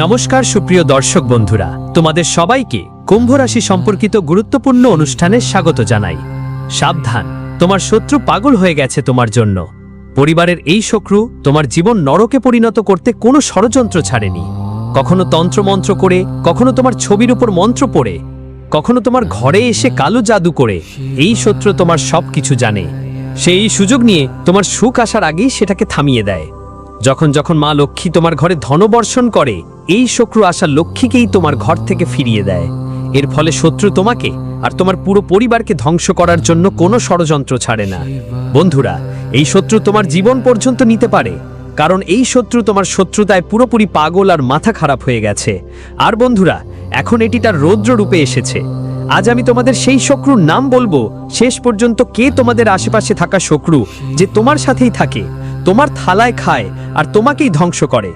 নমস্কার সুপ্রিয় দর্শক বন্ধুরা, তোমাদের সবাইকে কুম্ভ রাশি সম্পর্কিত গুরুত্বপূর্ণ অনুষ্ঠানে স্বাগত জানাই। সাবধান, তোমার শত্রু পাগল হয়ে গেছে তোমার জন্য। পরিবারের এই শত্রু তোমার জীবন নরকে পরিণত করতে কোনো ষড়যন্ত্র ছাড়েনি। কখনো তন্ত্রমন্ত্র করে, কখনো তোমার ছবির উপর মন্ত্র পড়ে, কখনো তোমার ঘরে এসে কালো জাদু করে, এই শত্রু তোমার সব কিছু জানে। সে এই সুযোগ নিয়ে তোমার সুখ আসার আগেই সেটাকে থামিয়ে দেয়। যখন যখন মা লক্ষ্মী তোমার ঘরে ধনবর্ষণ করে এই শত্রু আসা লক্ষ্মীকেই তোমার ঘর থেকে ফিরিয়ে দেয়। এর ফলে শত্রু তোমাকে আর তোমার পুরো পরিবারকে ধ্বংস করার জন্য কোনো ষড়যন্ত্র ছাড়ে না। বন্ধুরা, এই শত্রু তোমার জীবন পর্যন্ত নিতে পারে, কারণ এই শত্রু তোমার শত্রুতায় পুরোপুরি পাগল আর মাথা খারাপ হয়ে গেছে। আর বন্ধুরা, এখন এটি তার রৌদ্র রূপে এসেছে। আজ আমি তোমাদের সেই শক্রুর নাম বলব, শেষ পর্যন্ত কে তোমাদের আশেপাশে থাকা শক্রু যে তোমার সাথেই থাকে, তোমার থালায় খায় আর তোমাকেই ধ্বংস করে।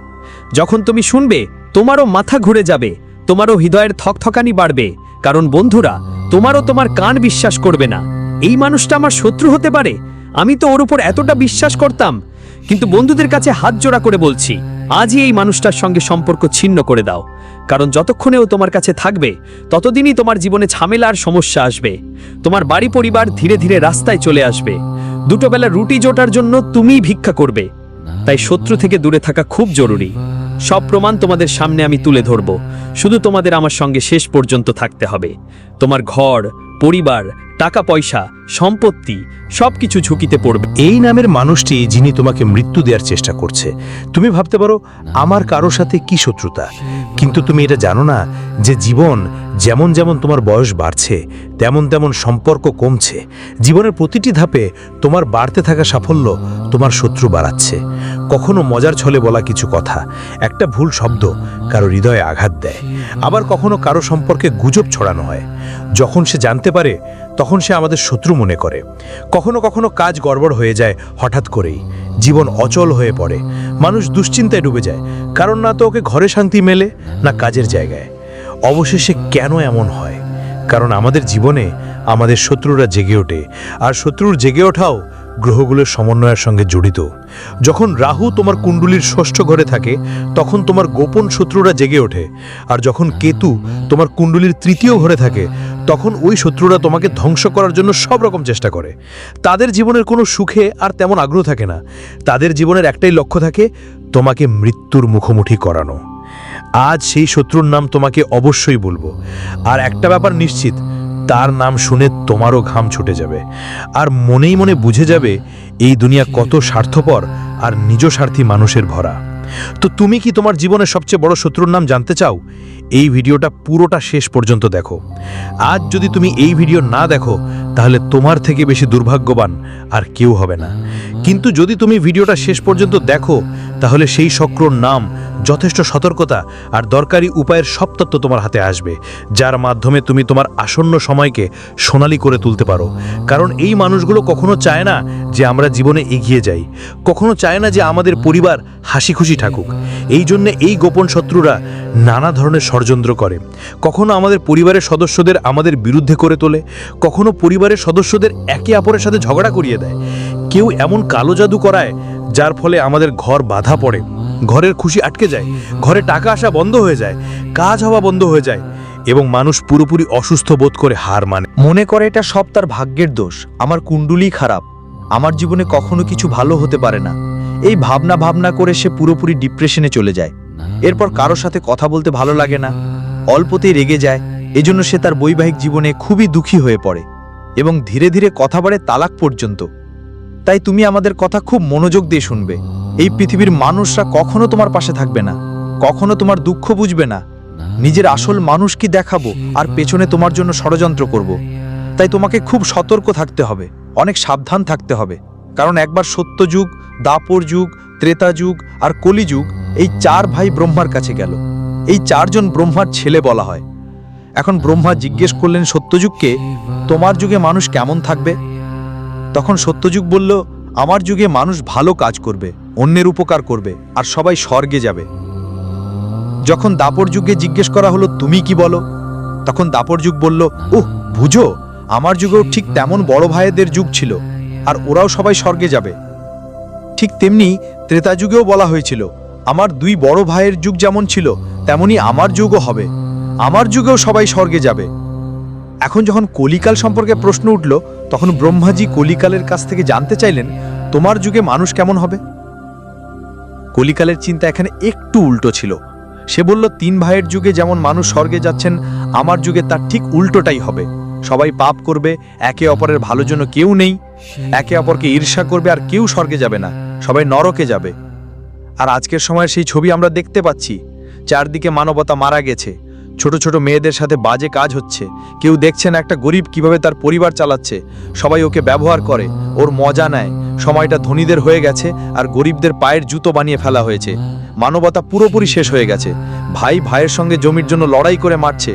যখন তুমি শুনবে তোমারও মাথা ঘুরে যাবে, তোমারও হৃদয়ের থকথকানি বাড়বে, কারণ বন্ধুরা, তোমারও তোমার কান বিশ্বাস করবে না। এই মানুষটা আমার শত্রু হতে পারে? আমি তো ওর উপর এতটা বিশ্বাস করতাম, কিন্তু বন্ধুদের কাছে হাত জোড়া করে বলছি, আজই এই মানুষটার সঙ্গে সম্পর্ক ছিন্ন করে দাও, কারণ যতক্ষণে ও তোমার কাছে থাকবে, ততদিনই তোমার জীবনে ঝামেলা আর সমস্যা আসবে। তোমার বাড়ি পরিবার ধীরে ধীরে রাস্তায় চলে আসবে। দুটো বেলা রুটি জোটার জন্য তুমিই ভিক্ষা করবে। তাই শত্রু থেকে দূরে থাকা খুব জরুরি। সব প্রমাণ তোমাদের সামনে আমি তুলে ধরব। শুধু তোমাদের আমার সঙ্গে শেষ পর্যন্ত থাকতে হবে। তোমার ঘর, পরিবার টাকা, পয়সা, সম্পত্তি, সবকিছু ঝুঁকিতে পড়বে। এই নামের মানুষটি যিনি তোমাকে মৃত্যু দেওয়ার চেষ্টা করছে। তুমি ভাবতে পারো, আমার কারও সাথে কি শত্রুতা? কিন্তু তুমি এটা জানো না যে জীবন যেমন যেমন তোমার বয়স বাড়ছে, তেমন তেমন সম্পর্ক কমছে। জীবনের প্রতিটি ধাপে তোমার বাড়তে থাকা সাফল্য তোমার শত্রু বাড়াচ্ছে। কখনো মজার ছলে বলা কিছু কথা, একটা ভুল শব্দ কারও হৃদয়ে আঘাত দেয়। আবার কখনো কারও সম্পর্কে গুজব ছড়ানো হয়। যখন সে জানতে পারে তখন সে আমাদের শত্রু মনে করে। কখনো কখনো কাজ গড়বড় হয়ে যায় হঠাৎ করেই। জীবন অচল হয়ে পড়ে। মানুষ দুশ্চিন্তায় ডুবে যায়। কারণ না তো ওকে ঘরে শান্তি মেলে, না কাজের জায়গায়। অবশেষে কেন এমন হয়? কারণ আমাদের জীবনে আমাদের শত্রুরা জেগে ওঠে। আর শত্রুর জেগে ওঠাও গ্রহগুলোর সমন্বয়ের সঙ্গে জড়িত। যখন রাহু তোমার কুণ্ডুলির ষষ্ঠ ঘরে থাকে, তখন তোমার গোপন শত্রুরা জেগে ওঠে। আর যখন কেতু তোমার কুণ্ডুলির তৃতীয় ঘরে থাকে, তখন ওই শত্রুরা তোমাকে ধ্বংস করার জন্য সব রকম চেষ্টা করে। তাদের জীবনের কোনো সুখে আর তেমন আগ্রহ থাকে না। তাদের জীবনের একটাই লক্ষ্য থাকে, তোমাকে মৃত্যুর মুখোমুখি করানো। আজ সেই শত্রুর নাম তোমাকে অবশ্যই বলব। আর একটা ব্যাপার নিশ্চিত তার নাম শুনে তোমারও ঘাম ছুটে যাবে। আর মনেই মনে বুঝে যাবে, এই দুনিয়া কত স্বার্থপর আর নিজ স্বার্থী মানুষের ভরা। তো তুমি কি তোমার জীবনের সবচেয়ে বড় শত্রুর নাম জানতে চাও? এই ভিডিওটা পুরোটা শেষ পর্যন্ত দেখো। আজ যদি তুমি এই ভিডিও না দেখো, তাহলে তোমার থেকে বেশি দুর্ভাগ্যবান আর কেউ হবে না। কিন্তু যদি তুমি ভিডিওটা শেষ পর্যন্ত দেখো, তাহলে সেই শক্রর নাম, যথেষ্ট সতর্কতা আর দরকারি উপায়ের সব তত্ত্ব তোমার হাতে আসবে, যার মাধ্যমে তুমি তোমার আসন্ন সময়কে সোনালি করে তুলতে পারো। কারণ এই মানুষগুলো কখনো চায় না যে আমরা জীবনে এগিয়ে যাই, কখনো চায় না যে আমাদের পরিবার হাসি খুশি থাকুক। এই জন্যে এই গোপন শত্রুরা নানা ধরনের ষড়যন্ত্র করে। কখনো আমাদের পরিবারের সদস্যদের আমাদের বিরুদ্ধে করে তোলে, কখনো পরিবারের সদস্যদের একে অপরের সাথে ঝগড়া করিয়ে দেয়। কেউ এমন কালো জাদু করায়, যার ফলে আমাদের ঘর বাধা পড়ে। ঘরের খুশি আটকে যায়, ঘরে টাকা আসা বন্ধ হয়ে যায়, কাজ হওয়া বন্ধ হয়ে যায় এবং মানুষ পুরোপুরি অসুস্থ বোধ করে হার মানে। মনে করে এটা সব তার ভাগ্যের দোষ। আমার কুণ্ডুলি খারাপ। আমার জীবনে কখনো কিছু ভালো হতে পারে না। এই ভাবনা ভাবনা করে সে পুরোপুরি ডিপ্রেশনে চলে যায়। এরপর কারোর সাথে কথা বলতে ভালো লাগে না, অল্পতেই রেগে যায়, এজন্য সে তার বৈবাহিক জীবনে খুবই দুঃখী হয়ে পড়ে এবং ধীরে ধীরে কথা বাড়ে তালাক পর্যন্ত। তাই তুমি আমাদের কথা খুব মনোযোগ দিয়ে শুনবে। এই পৃথিবীর মানুষরা কখনো তোমার পাশে থাকবে না, কখনো তোমার দুঃখ বুঝবে না। নিজের আসল মানুষ কি দেখাবো আর পেছনে তোমার জন্য ষড়যন্ত্র করব। তাই তোমাকে খুব সতর্ক থাকতে হবে, অনেক সাবধান থাকতে হবে, কারণ একবার সত্যযুগ দাপর যুগ, ত্রেতা যুগ আর কলিযুগ এই চার ভাই ব্রহ্মার কাছে গেল। এই চারজন ব্রহ্মার ছেলে বলা হয়। এখন ব্রহ্মা জিজ্ঞেস করলেন, সত্যযুগকে তোমার যুগে মানুষ কেমন থাকবে? তখন সত্যযুগ বলল, আমার যুগে মানুষ ভালো কাজ করবে, অন্যের উপকার করবে আর সবাই স্বর্গে যাবে। যখন দাপর যুগে জিজ্ঞেস করা হলো, তুমি কি বলো? তখন দাপর যুগ বলল ওহ বুঝো, আমার যুগেও ঠিক তেমন বড় ভাইয়েদের যুগ ছিল আর ওরাও সবাই স্বর্গে যাবে। ঠিক তেমনি ত্রেতা যুগেও বলা হয়েছিল, আমার দুই বড় ভাইয়ের যুগ যেমন ছিল, তেমনি আমার যুগও হবে। আমার যুগেও সবাই স্বর্গে যাবে। এখন যখন কলিকাল সম্পর্কে প্রশ্ন উঠল, তখন ব্রহ্মাজি কলিকালের কাছ থেকে জানতে চাইলেন, তোমার যুগে মানুষ কেমন হবে? কলিকালের চিন্তা এখানে একটু উল্টো ছিল। সে বলল, তিন ভাইয়ের যুগে যেমন মানুষ স্বর্গে যাচ্ছেন, আমার যুগে তার ঠিক উল্টোটাই হবে। সবাই পাপ করবে, একে অপরের ভালো জন্য কেউ নেই। একে অপরকে ঈর্ষা করবে আর কেউ স্বর্গে যাবে না, সবাই নরকে যাবে। আর আজকের সময় সেই ছবি আমরা দেখতে পাচ্ছি, চারদিকে মানবতা মারা গেছে, ছোট ছোট মেয়েদের সাথে বাজে কাজ হচ্ছে, কেউ দেখছে না একটা গরিব কীভাবে তার পরিবার চালাচ্ছে, সবাই ওকে ব্যবহার করে, ওর মজা নেয়, সময়টা ধনীদের হয়ে গেছে আর গরিবদের পায়ের জুতো বানিয়ে ফেলা হয়েছে, মানবতা পুরোপুরি শেষ হয়ে গেছে, ভাই ভাইয়ের সঙ্গে জমির জন্য লড়াই করে মারছে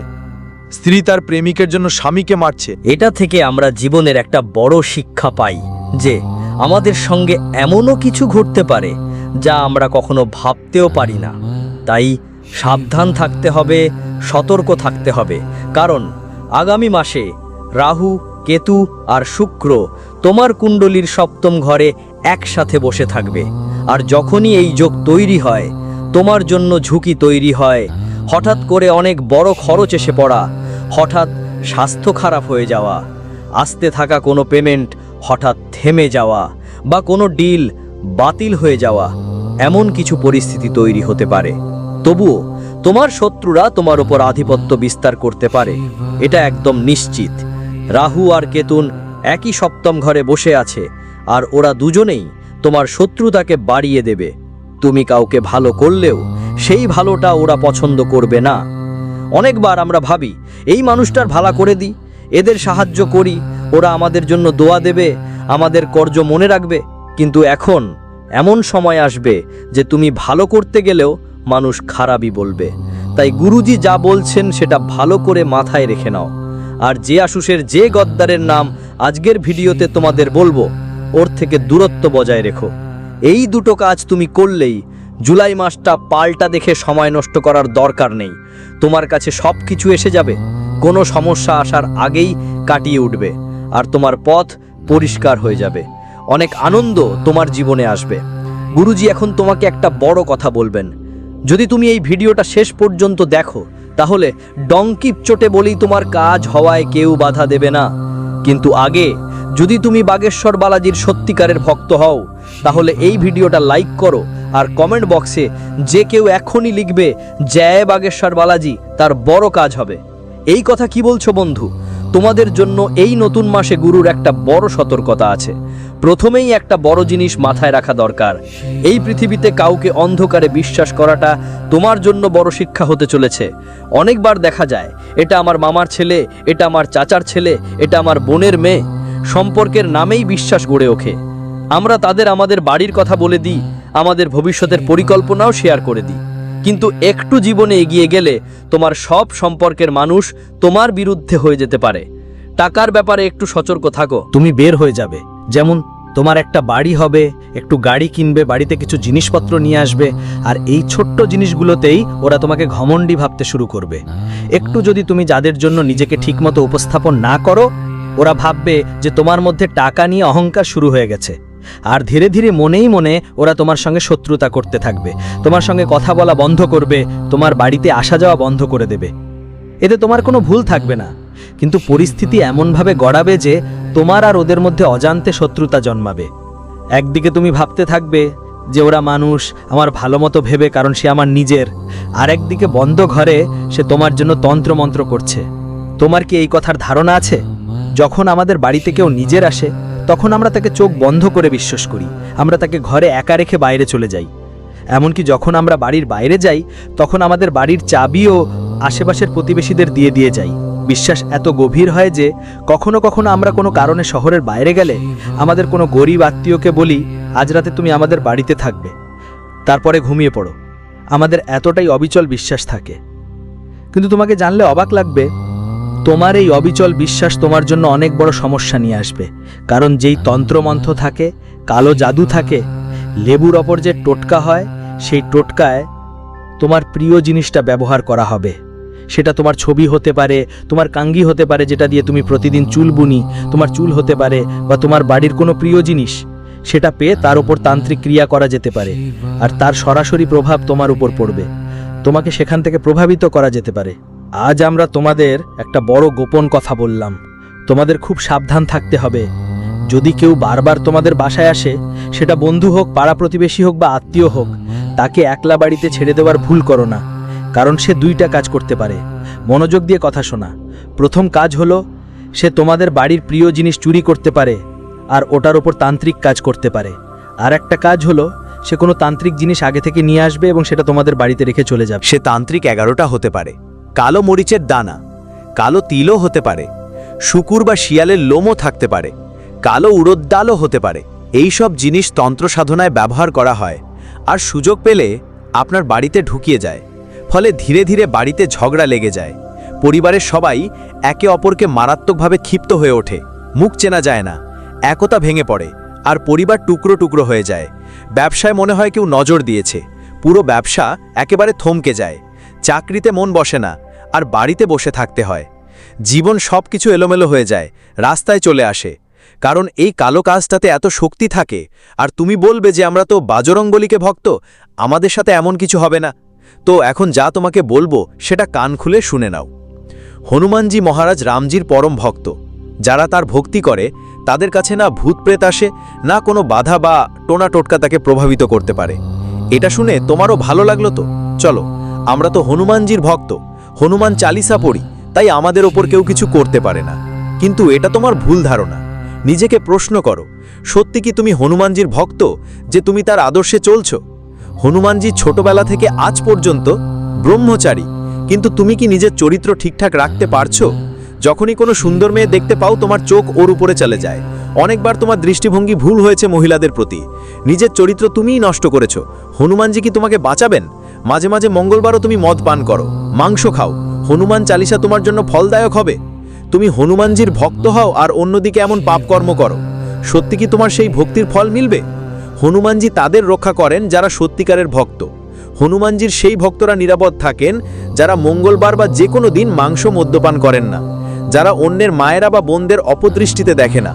স্ত্রী তার প্রেমিকের জন্য স্বামীকে মারছে। এটা থেকে আমরা জীবনের একটা বড় শিক্ষা পাই যে আমাদের সঙ্গে এমনও কিছু ঘটতে পারে যা আমরা কখনো ভাবতেও পারি না। তাই সাবধান থাকতে হবে, সতর্ক থাকতে হবে। কারণ আগামী মাসে রাহু, কেতু আর শুক্র তোমার কুণ্ডলীর সপ্তম ঘরে একসাথে বসে থাকবে। আর যখনই এই যোগ তৈরি হয়, তোমার জন্য ঝুঁকি তৈরি হয়। হঠাৎ করে অনেক বড় খরচ এসে পড়া হঠাৎ স্বাস্থ্য খারাপ হয়ে যাওয়া, আসতে থাকা কোনো পেমেন্ট হঠাৎ থেমে যাওয়া বা কোনো ডিল বাতিল হয়ে যাওয়া, এমন কিছু পরিস্থিতি তৈরি হতে পারে। তবুও তোমার শত্রুরা তোমার উপর আধিপত্য বিস্তার করতে পারে, এটা একদম নিশ্চিত। রাহু আর কেতুন একই সপ্তম ঘরে বসে আছে আর ওরা দুজনেই তোমার শত্রুতাকে বাড়িয়ে দেবে। তুমি কাউকে ভালো করলেও সেই ভালোটা ওরা পছন্দ করবে না। অনেকবার আমরা ভাবি, এই মানুষটার ভালা করে দিই, এদের সাহায্য করি, ওরা আমাদের জন্য দোয়া দেবে, আমাদের কর্য মনে রাখবে। কিন্তু এখন এমন সময় আসবে যে তুমি ভালো করতে গেলেও মানুষ খারাপই বলবে। তাই গুরুজি যা বলছেন সেটা ভালো করে মাথায় রেখে নাও। আর যে আশুষের যে গদ্দারের নাম আজকের ভিডিওতে তোমাদের বলব, ওর থেকে দূরত্ব বজায় রেখো। এই দুটো কাজ তুমি করলেই জুলাই মাসটা পাল্টা দেখে সময় নষ্ট করার দরকার নেই। তোমার কাছে সব কিছু এসে যাবে। কোনো সমস্যা আসার আগেই কাটিয়ে উঠবে। আর তোমার পথ পরিষ্কার হয়ে যাবে। অনেক আনন্দ তোমার জীবনে আসবে। গুরুজি এখন তোমাকে একটা বড় কথা বলবেন। যদি তুমি এই ভিডিওটা শেষ পর্যন্ত দেখো, তাহলে ডঙ্কিপ চোটে বলেই তোমার কাজ হওয়ায় কেউ বাধা দেবে না। কিন্তু আগে যদি তুমি বাগেশ্বর বালাজির সত্যিকারের ভক্ত হও, তাহলে এই ভিডিওটা লাইক করো আর কমেন্ট বক্সে যে কেউ এখনই লিখবে, জয় বাগেশ্বর বালাজি, তার বড় কাজ হবে। এই কথা কি বলছো বন্ধু? তোমাদের জন্য এই নতুন মাসে গুরুর একটা বড় সতর্কতা আছে। প্রথমেই একটা বড় জিনিস মাথায় রাখা দরকার। এই পৃথিবীতে কাউকে অন্ধকারে বিশ্বাস করাটা তোমার জন্য বড় শিক্ষা হতে চলেছে। অনেকবার দেখা যায়, এটা আমার মামার ছেলে, এটা আমার চাচার ছেলে, এটা আমার বোনের মেয়ে। সম্পর্কের নামেই বিশ্বাস গড়ে ওঠে। আমরা তাদের আমাদের বাড়ির কথা বলে দিই আমাদের ভবিষ্যতের পরিকল্পনাও শেয়ার করে দিই। কিন্তু একটু জীবনে এগিয়ে গেলে তোমার সব সম্পর্কের মানুষ তোমার বিরুদ্ধে হয়ে যেতে পারে। টাকার ব্যাপারে একটু সতর্ক থাকো। তুমি বের হয়ে যাবে। যেমন, তোমার একটা বাড়ি হবে, একটু গাড়ি কিনবে, বাড়িতে কিছু জিনিসপত্র নিয়ে আসবে, আর এই ছোট্ট জিনিসগুলোতেই ওরা তোমাকে ঘমণ্ডি ভাবতে শুরু করবে। একটু যদি তুমি যাদের জন্য নিজেকে ঠিকমতো উপস্থাপন না করো, ওরা ভাববে যে তোমার মধ্যে টাকা নিয়ে অহংকার শুরু হয়ে গেছে। আর ধীরে ধীরে মনেই মনে ওরা তোমার সঙ্গে শত্রুতা করতে থাকবে। তোমার সঙ্গে কথা বলা বন্ধ করবে, তোমার বাড়িতে আসা যাওয়া বন্ধ করে দেবে। এতে তোমার কোনো ভুল থাকবে না। কিন্তু পরিস্থিতি এমনভাবে গড়াবে যে তোমার আর ওদের মধ্যে অজান্তে শত্রুতা জন্মাবে। একদিকে তুমি ভাবতে থাকবে যে ওরা মানুষ, আমার ভালো মতো ভেবে কারণ সে আমার নিজের। আর একদিকে বন্ধ ঘরে সে তোমার জন্য তন্ত্রমন্ত্র করছে। তোমার কি এই কথার ধারণা আছে? যখন আমাদের বাড়িতে কেউ নিজের আসে তখন আমরা তাকে চোখ বন্ধ করে বিশ্বাস করি। আমরা তাকে ঘরে একা রেখে বাইরে চলে যাই। এমনকি যখন আমরা বাড়ির বাইরে যাই, তখন আমাদের বাড়ির চাবিও আশেপাশের প্রতিবেশীদের দিয়ে দিয়ে যাই। বিশ্বাস এত গভীর হয় যে, কখনো কখনো আমরা কোনো কারণে শহরের বাইরে গেলে আমাদের কোনো গরিব আত্মীয়কে বলি, আজ রাতে তুমি আমাদের বাড়িতে থাকবে। তারপরে ঘুমিয়ে পড়ো। আমাদের এতটাই অবিচল বিশ্বাস থাকে। কিন্তু তোমাকে জানলে অবাক লাগবে তোমার এই অবিচল বিশ্বাস তোমার জন্য অনেক বড় সমস্যা নিয়ে আসবে। কারণ যেই তন্ত্রমন্ত্র থাকে, কালো জাদু থাকে, লেবুর ওপর যে টোটকা হয়, সেই টোটকায় তোমার প্রিয় জিনিসটা ব্যবহার করা হবে। সেটা তোমার ছবি হতে পারে, তোমার কাঙ্গি হতে পারে, যেটা দিয়ে তুমি প্রতিদিন চুল বুনি, তোমার চুল হতে পারে, বা তোমার বাড়ির কোনো প্রিয় জিনিস। সেটা পেয়ে তার উপর তান্ত্রিক ক্রিয়া করা যেতে পারে, আর তার সরাসরি প্রভাব তোমার উপর পড়বে। তোমাকে সেখান থেকে প্রভাবিত করা যেতে পারে। আজ আমরা তোমাদের একটা বড় গোপন কথা বললাম। তোমাদের খুব সাবধান থাকতে হবে। যদি কেউ বারবার তোমাদের বাসায় আসে, সেটা বন্ধু হোক, পাড়া প্রতিবেশী হোক বা আত্মীয় হোক, তাকে একলা বাড়িতে ছেড়ে দেওয়ার ভুল করো না, কারণ সে দুইটা কাজ করতে পারে। মনোযোগ দিয়ে কথা শোনা। প্রথম কাজ হলো, সে তোমাদের বাড়ির প্রিয় জিনিস চুরি করতে পারে, আর ওটার ওপর তান্ত্রিক কাজ করতে পারে। আর একটা কাজ হলো, সে কোনো তান্ত্রিক জিনিস আগে থেকে নিয়ে আসবে এবং সেটা তোমাদের বাড়িতে রেখে চলে যাবে। সে তান্ত্রিক এগারোটা হতে পারে। কালো মরিচের দানা, কালো তিলও হতে পারে, শুকুর বা শিয়ালের লোমও থাকতে পারে, কালো উড়োদ ডালও হতে পারে। এই সব জিনিস তন্ত্র সাধনায় ব্যবহার করা হয় আর সুযোগ পেলে আপনার বাড়িতে ঢুকিয়ে যায়। ফলে ধীরে ধীরে বাড়িতে ঝগড়া লেগে যায়। পরিবারের সবাই একে অপরকে মারাত্মকভাবে ক্ষিপ্ত হয়ে ওঠে। মুখ চেনা যায় না, একতা ভেঙে পড়ে আর পরিবার টুকরো টুকরো হয়ে যায়। ব্যবসায় মনে হয় কেউ নজর দিয়েছে। পুরো ব্যবসা একেবারে থমকে যায়। চাকরিতে মন বসে না, আর বাড়িতে বসে থাকতে হয়। জীবন সব কিছু এলোমেলো হয়ে যায়, রাস্তায় চলে আসে। কারণ এই কালো কাজটাতে এত শক্তি থাকে, আর তুমি বলবে যে আমরা তো বাজরঙ্গলিকে ভক্ত, আমাদের সাথে এমন কিছু হবে না। তো এখন যা তোমাকে বলব, সেটা কান খুলে শুনে নাও। হনুমানজি মহারাজ রামজির পরম ভক্ত। যারা তার ভক্তি করে, তাদের কাছে না ভূত প্রেত আসে, না কোনো বাধা বা টোনা টোটকা তাকে প্রভাবিত করতে পারে। এটা শুনে তোমারও ভালো লাগল তো? চলো আমরা তো হনুমানজির ভক্ত। হনুমান চালিসা পড়ি, তাই আমাদের ওপর কেউ কিছু করতে পারে না। কিন্তু এটা তোমার ভুল ধারণা। নিজেকে প্রশ্ন করো, সত্যি কি তুমি হনুমানজির ভক্ত, যে তুমি তার আদর্শে চলছ? হনুমানজি ছোটবেলা থেকে আজ পর্যন্ত ব্রহ্মচারী, কিন্তু তুমি কি নিজের চরিত্র ঠিকঠাক রাখতে পারছ? যখনই কোনো সুন্দর মেয়ে দেখতে পাও, তোমার চোখ ওর উপরে চলে যায়। অনেকবার তোমার দৃষ্টিভঙ্গি ভুল হয়েছে মহিলাদের প্রতি। নিজের চরিত্র তুমিই নষ্ট করেছ। হনুমানজি কি তোমাকে বাঁচাবেন? মাঝে মাঝে মঙ্গলবারও তুমি মদ পান করো, মাংস খাও। হনুমান চালিসা তোমার জন্য ফলদায়ক হবে। তুমি হনুমানজির ভক্ত হও আর অন্যদিকে এমন পাপকর্ম করো। সত্যি কি তোমার সেই ভক্তির ফল মিলবে? হনুমানজি তাদের রক্ষা করেন যারা সত্যিকারের ভক্ত। হনুমানজির সেই ভক্তরা নিরাপদ থাকেন যারা মঙ্গলবার বা যে কোনো দিন মাংস মদ্যপান করেন না, যারা অন্যের মায়েরা বা বোনদের অপদৃষ্টিতে দেখে না।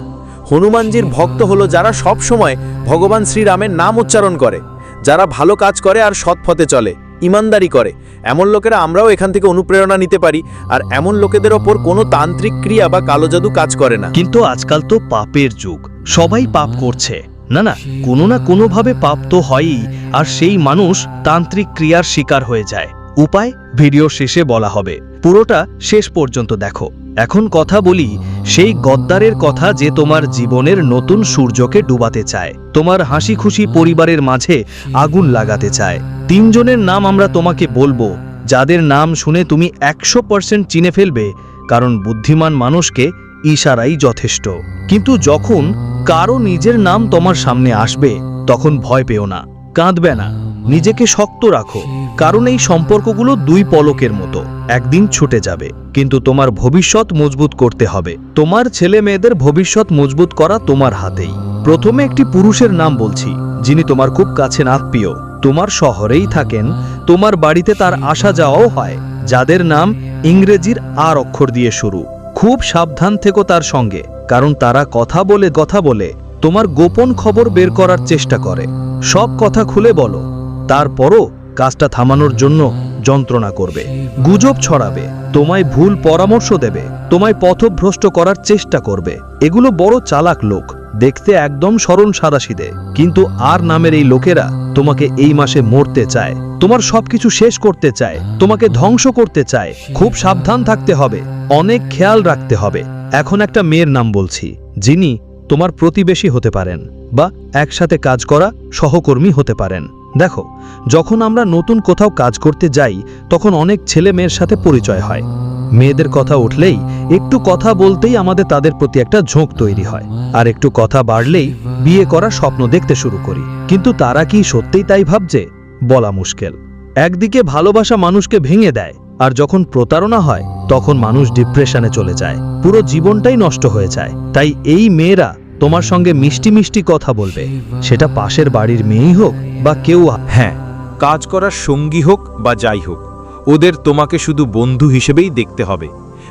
হনুমানজির ভক্ত হলো যারা সব সময় ভগবান শ্রীরামের নাম উচ্চারণ করে। যারা ভালো কাজ করে আর সৎ পথে চলে, ইমানদারি করে। এমন লোকেরা আমরাও এখান থেকে অনুপ্রেরণা নিতে পারি, আর এমন লোকেদের ওপর কোনো তান্ত্রিক ক্রিয়া বা কালো জাদু কাজ করে না। কিন্তু আজকাল তো পাপের যুগ, সবাই পাপ করছে। না না, কোনো না কোনোভাবে পাপ তো হয়ই, আর সেই মানুষ তান্ত্রিক ক্রিয়ার শিকার হয়ে যায়। উপায় ভিডিও শেষে বলা হবে। পুরোটা শেষ পর্যন্ত দেখো। এখন কথা বলি সেই গদ্দারের কথা যে তোমার জীবনের নতুন সূর্যকে ডুবাতে চায়, তোমার হাসি খুশি পরিবারের মাঝে আগুন লাগাতে চায়। তিনজনের নাম আমরা তোমাকে বলব, যাদের নাম শুনে তুমি একশো পার্সেন্ট চিনে ফেলবে, কারণ বুদ্ধিমান মানুষকে ইশারাই যথেষ্ট। কিন্তু যখন কারও নিজের নাম তোমার সামনে আসবে, তখন ভয় পেও না, কাঁদবে না। নিজেকে শক্ত রাখো, কারণ এই সম্পর্কগুলো দুই পলকের মতো, একদিন ছুটে যাবে। কিন্তু তোমার ভবিষ্যৎ মজবুত করতে হবে। তোমার ছেলে মেয়েদের ভবিষ্যৎ মজবুত করা তোমার হাতেই। প্রথমে একটি পুরুষের নাম বলছি, যিনি তোমার খুব কাছের আত্মীয়। তোমার শহরেই থাকেন, তোমার বাড়িতে তার আসা যাওয়াও হয়, যাদের নাম ইংরেজির আর অক্ষর দিয়ে শুরু। খুব সাবধান থেকো তার সঙ্গে, কারণ তারা কথা বলে কথা বলে তোমার গোপন খবর বের করার চেষ্টা করে। সব কথা খুলে বলো তারপরও কাজটা থামানোর জন্য যন্ত্রণা করবে। গুজব ছড়াবে, তোমায় ভুল পরামর্শ দেবে, তোমায় পথভ্রষ্ট করার চেষ্টা করবে। এগুলো বড় চালাক লোক, দেখতে একদম স্মরণ সাদাসিদে কিন্তু আর নামের এই লোকেরা তোমাকে এই মাসে মরতে চায়, তোমার সবকিছু শেষ করতে চায়, তোমাকে ধ্বংস করতে চায়। খুব সাবধান থাকতে হবে, অনেক খেয়াল রাখতে হবে। এখন একটা মেয়ের নাম বলছি, যিনি তোমার প্রতিবেশী হতে পারেন বা একসাথে কাজ করা সহকর্মী হতে পারেন। দেখো, যখন আমরা নতুন কোথাও কাজ করতে যাই, তখন অনেক ছেলে মেয়ের সাথে পরিচয় হয়। মেয়েদের কথা উঠলেই একটু কথা বলতেই আমাদের তাদের প্রতি একটা ঝোঁক তৈরি হয়। আর একটু কথা বাড়লেই বিয়ে করার স্বপ্ন দেখতে শুরু করি। কিন্তু তারা কি সত্যিই তাই ভাবছে? বলা মুশকিল। একদিকে ভালোবাসা মানুষকে ভেঙে দেয়, আর যখন প্রতারণা হয়, তখন মানুষ ডিপ্রেশনে চলে যায়। পুরো জীবনটাই নষ্ট হয়ে যায়। তাই এই মেয়েরা তোমার সঙ্গে মিষ্টি মিষ্টি কথা বলবে। সেটা পাশের বাড়ির মেয়েই হোক বা কেউ হ্যাঁ কাজ করার সঙ্গী হোক বা যাই হোক, ওদের তোমাকে শুধু বন্ধু হিসেবেই দেখতে হবে।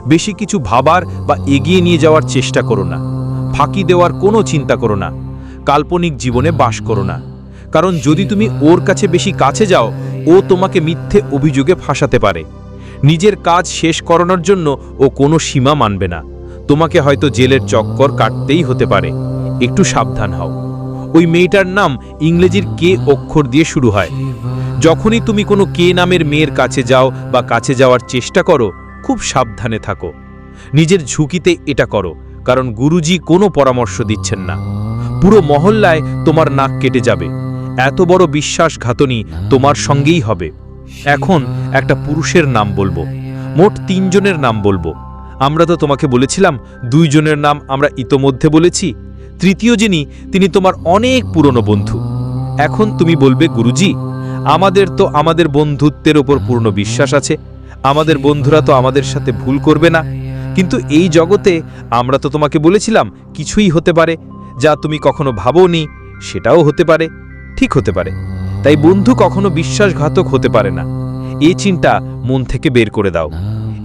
বেশি কিছু ভাবার বা এগিয়ে নিয়ে যাওয়ার চেষ্টা করো না। ফাঁকি দেওয়ার কোনো চিন্তা করো না। কাল্পনিক জীবনে বাস করো না। কারণ যদি তুমি ওর কাছে বেশি কাছে যাও, ও তোমাকে মিথ্যে অভিযোগে ফাঁসাতে পারে। নিজের কাজ শেষ করানোর জন্য ও কোনো সীমা মানবে না। তোমাকে হয়তো জেলের চক্কর কাটতেই হতে পারে। একটু সাবধান হও। ওই মেয়েটার নাম ইংরেজির কে অক্ষর দিয়ে শুরু হয়। যখনই তুমি কোনো কে নামের মেয়ের কাছে যাও বা কাছে যাওয়ার চেষ্টা করো, খুব সাবধানে থাকো। নিজের ঝুঁকিতে এটা করো, কারণ গুরুজি কোনো পরামর্শ দিচ্ছেন না। পুরো মহল্লায় তোমার নাক কেটে যাবে। এত বড় বিশ্বাসঘাতনী তোমার সঙ্গেই হবে। এখন একটা পুরুষের নাম বলব। মোট তিনজনের নাম বলব। আমরা তো তোমাকে বলেছিলাম, দুইজনের নাম আমরা ইতোমধ্যে বলেছি। তৃতীয় যিনি, তিনি তোমার অনেক পুরনো বন্ধু। এখন তুমি বলবে, গুরুজি, আমাদের তো আমাদের বন্ধুত্বের ওপর পূর্ণ বিশ্বাস আছে। আমাদের বন্ধুরা তো আমাদের সাথে ভুল করবে না। কিন্তু এই জগতে আমরা তো তোমাকে বলেছিলাম, কিছুই হতে পারে, যা তুমি কখনো ভাবোনি, সেটাও হতে পারে, ঠিক হতে পারে। তাই বন্ধু কখনো বিশ্বাসঘাতক হতে পারে না। এই চিন্তা মন থেকে বের করে দাও।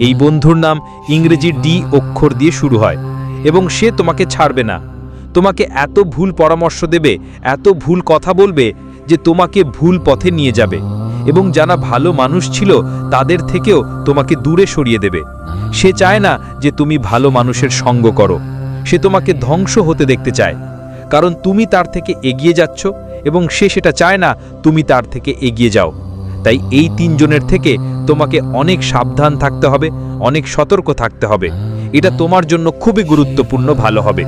এই বন্ধুর নাম ইংরেজি ডি অক্ষর দিয়ে শুরু হয়, এবং সে তোমাকে ছাড়বে না। তোমাকে এত ভুল পরামর্শ দেবে, এত ভুল কথা বলবে, যে তোমাকে ভুল পথে নিয়ে যাবে, এবং যারা ভালো মানুষ ছিল, তাদের থেকেও তোমাকে দূরে সরিয়ে দেবে। সে চায় না যে তুমি ভালো মানুষের সঙ্গ করো। সে তোমাকে ধ্বংস হতে দেখতে চায়, কারণ তুমি তার থেকে এগিয়ে যাচ্ছ, এবং সে সেটা চায় না, তুমি তার থেকে এগিয়ে যাও। তাই এই তিনজনের থেকে তোমাকে অনেক সাবধান থাকতে হবে, অনেক সতর্ক থাকতে হবে। এটা তোমার জন্য খুবই গুরুত্বপূর্ণ ভালো হবে।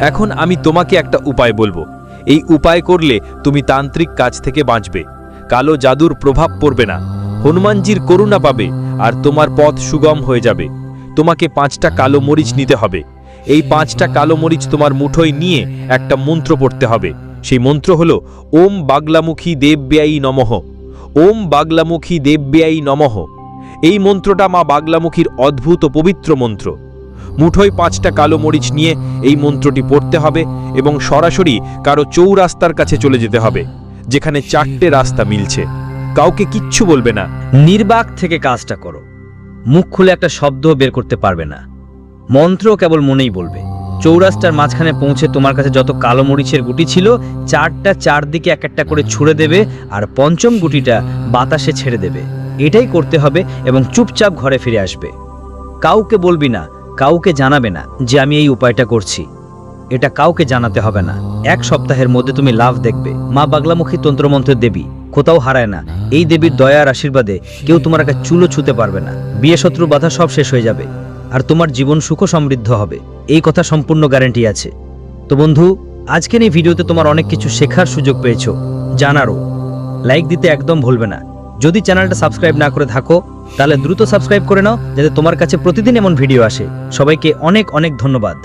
এখন আমি তোমাকে একটা উপায় বলব। এই উপায় করলে তুমি তান্ত্রিক কাজ থেকে বাঁচবে। কালো জাদুর প্রভাব পড়বে না। হনুমানজির করুণা পাবে আর তোমার পথ সুগম হয়ে যাবে। তোমাকে পাঁচটা কালো মরিচ নিতে হবে। এই পাঁচটা কালো মরিচ তোমার মুঠোয় নিয়ে একটা মন্ত্র পড়তে হবে। সেই মন্ত্র হলো, ওম বাগলামুখী দেবব্যায়ী নমঃ। ওম বাগলামুখী দেবব্যায়ী নমঃ। এই মন্ত্রটা মা বাগলামুখীর অদ্ভুত ও পবিত্র মন্ত্র। মুঠোয় পাঁচটা কালো মরিচ নিয়ে এই মন্ত্রটি পড়তে হবে এবং সরাসরি কারও চৌরাস্তার কাছে চলে যেতে হবে, যেখানে চারটে রাস্তা মিলছে। কাউকে কিচ্ছু বলবে না। নির্বাক থেকে কাজটা করো। মুখ খুলে একটা শব্দ বের করতে পারবে না। মন্ত্র কেবল মনেই বলবে। চৌরাস্তার মাঝখানে পৌঁছে তোমার কাছে যত কালো মরিচের গুটি ছিল, চারটা চারদিকে এক একটা করে ছুঁড়ে দেবে আর পঞ্চম গুটিটা বাতাসে ছেড়ে দেবে। এটাই করতে হবে এবং চুপচাপ ঘরে ফিরে আসবে। কাউকে বলবি না, কাউকে জানাবে না যে আমি এই উপায়টা করছি। এটা কাউকে জানাতে হবে না। এক সপ্তাহের মধ্যে তুমি লাভ দেখবে। মা বাগলামুখী তন্ত্রমন্ত্রের দেবী, কোথাও হারায় না। এই দেবীর দয়ার আশীর্বাদে কেউ তোমার একটা চুলো ছুতে পারবে না। বিয়ে শত্রু বাধা সব শেষ হয়ে যাবে। আর তোমার জীবন সুখ সমৃদ্ধ হবে। এই কথা সম্পূর্ণ গ্যারান্টি আছে। তো বন্ধু, আজকের এই ভিডিওতে তোমার অনেক কিছু শেখার সুযোগ পেয়েছ। জানারও। লাইক দিতে একদম ভুলবে না। যদি চ্যানেলটা সাবস্ক্রাইব না করে থাকো, তাহলে দ্রুত সাবস্ক্রাইব করে নাও, যাতে তোমার কাছে প্রতিদিন এমন ভিডিও আসে। সবাইকে অনেক অনেক ধন্যবাদ।